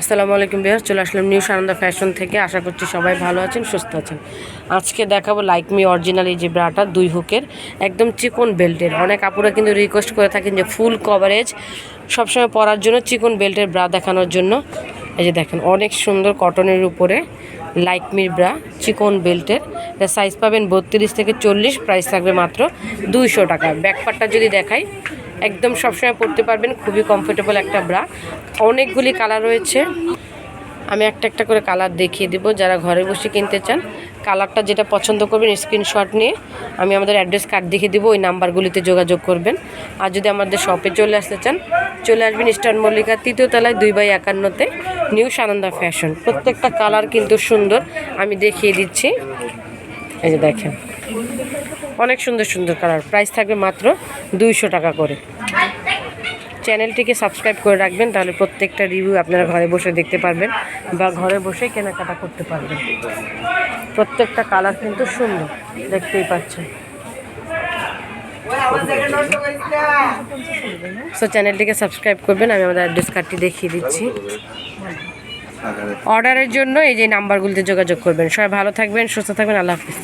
আসসালামু আলাইকুম বিহার চলে আসলাম নিউ সানন্দা ফ্যাশন থেকে। আশা করছি সবাই ভালো আছেন, সুস্থ আছেন। আজকে দেখাবো লাইক মি অরিজিনাল এই যে ব্রাটা, দুই হুকের, একদম চিকন বেল্টের। অনেক আপুরা কিন্তু রিকোয়েস্ট করে থাকেন যে ফুল কভারেজ সবসময় পরার জন্য চিকন বেল্টের ব্রা দেখানোর জন্য। এই যে দেখেন, অনেক সুন্দর কটনের উপরে লাইক মির ব্রা, চিকন বেল্টের। সাইজ পাবেন বত্রিশ থেকে চল্লিশ প্রাইস থাকবে মাত্র দুইশো টাকা। ব্যাকপারটা যদি দেখাই একদম সবসময় পরতে পারবেন, খুবই কমফোর্টেবল একটা ব্রা অনেকগুলি কালার রয়েছে। আমি একটা একটা করে কালার দেখিয়ে দিব, যারা ঘরে বসে কিনতে চান। কালারটা যেটা পছন্দ করবেন স্ক্রিনশট নিয়ে আমি আমাদের অ্যাড্রেস কার্ড দেখিয়ে দিব, ওই নাম্বারগুলিতে যোগাযোগ করবেন। আর যদি আমাদের শপে চলে আসতে চান, চলে আসবেন ইস্টার্ন মল্লিকা তৃতীয় তলায় দুই বাই একান্নতে নিউ সানন্দা ফ্যাশন প্রত্যেকটা কালার কিন্তু সুন্দর। আমি দেখিয়ে দিচ্ছি। এই যে দেখেন। অনেক সুন্দর সুন্দর কালার। প্রাইস থাকবে মাত্র দুইশো টাকা করে। চ্যানেলটিকে সাবস্ক্রাইব করে রাখবেন তাহলে প্রত্যেকটা রিভিউ আপনারা ঘরে বসে দেখতে পারবেন বা ঘরে বসে কেনাকাটা করতে পারবেন। প্রত্যেকটা কালার কিন্তু সুন্দর দেখতেই পাচ্ছেন। সো চ্যানেলটিকে সাবস্ক্রাইব করবেন আমি আমাদের অ্যাড্রেস কার্ডটি দেখিয়ে দিচ্ছি। অর্ডারের জন্য এই যে নাম্বারগুলিতে যোগাযোগ করবেন। সবাই ভালো থাকবেন সুস্থ থাকবেন আল্লাহ হাফিজ।